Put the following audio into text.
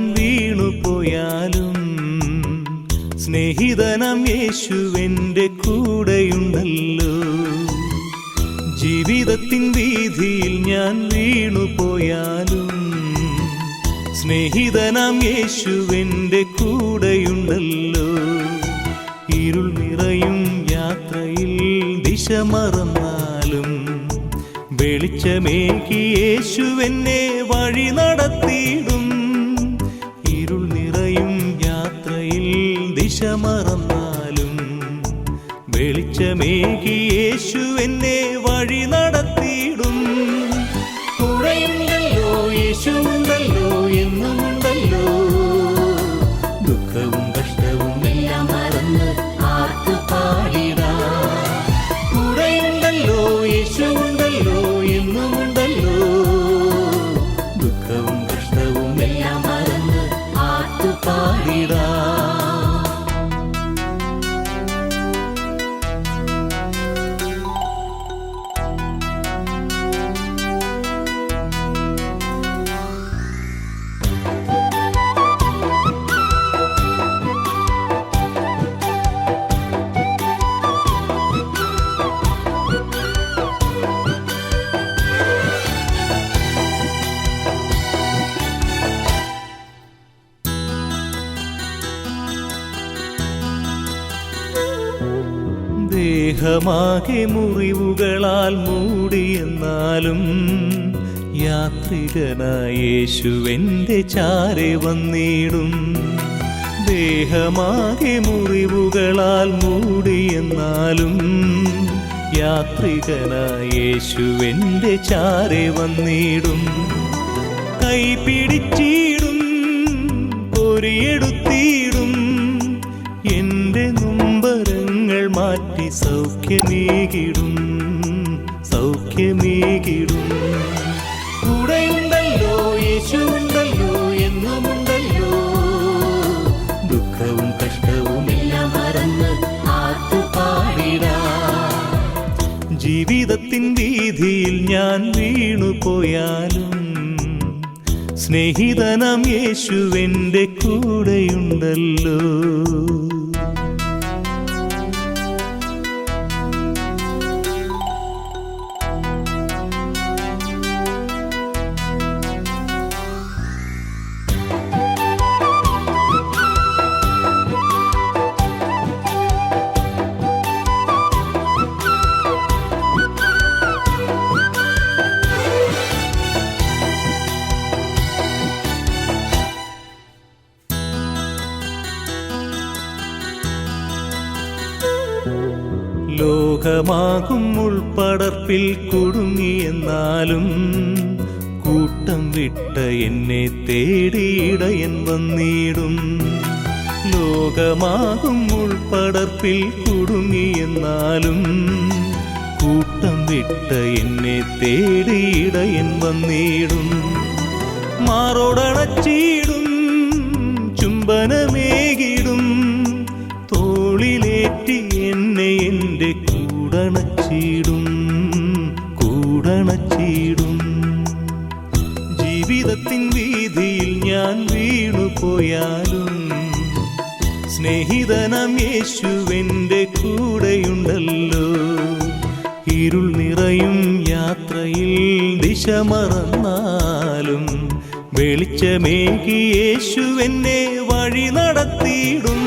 ഞാൻ വീണുപോയാലും സ്നേഹിതനം യേശുവിന്റെ കൂടെയുണ്ടല്ലോ. ജീവിതത്തിൻ വീതിയിൽ ഞാൻ വീണുപോയാലും സ്നേഹിതനാം യേശുവിന്റെ കൂടെയുണ്ടല്ലോ. ഇരുൾ നിറയും യാത്രയിൽ ദിശ മറന്നാലും വെളിച്ചമേക്ക് യേശുവെന്നെ വഴി നടത്തിയിടും. ഇരുൾ യാത്രയിൽ ദിശ മറന്നാലും വെളിച്ചമേകി യേശു എന്നെ ദേഹമാകെ മുറിവുകളാൽ മൂടിയെന്നാലും യാത്രികനായ ചാര വന്നിടും. ദേഹമാകെ മുറിവുകളാൽ മൂടിയെന്നാലും യാത്രികനായ ചാര വന്നിടും. കൈ പിടിച്ചിടും പൊരിയെടുത്തിടും മാറ്റി സൗഖ്യമേകിടും സൗഖ്യമേകിടും. കൂടെയുണ്ടല്ലോ യേശുണ്ടല്ലോ എന്നുമുണ്ടല്ലോ. ദുഃഖവും കഷ്ടവും എല്ലാം മറന്ന് ആർത്തു പാടിടാം. ജീവിതത്തിൻ വീതിയിൽ ഞാൻ വീണുപോയാലും സ്നേഹിതനം യേശുവിന്റെ കൂടെയുണ്ടല്ലോ. ലോകമാകും ഉൾപ്പടർപ്പിൽ കുടുങ്ങിയെന്നാലും കൂട്ടം വിട്ട എന്നെ തേടിയിടയൻ വന്നിടും. ലോകമാകും ഉൾപ്പടർപ്പിൽ കുടുങ്ങിയെന്നാലും കൂട്ടം വിട്ട എന്നെ തേടിയിടയൻ വന്നിടും. മാറോടണച്ചിടും കൂടണച്ചിടും ജീവിതത്തിൻ വീതിയിൽ ഞാൻ വീണുപോയാലും സ്നേഹിതനാം യേശുവിന്റെ കൂടെയുണ്ടല്ലോ. ഇരുൾ നിറയും യാത്രയിൽ ദിശ മറന്നാലും വെളിച്ചമേകി യേശുവെന്നെ വഴി നടത്തിയിടും.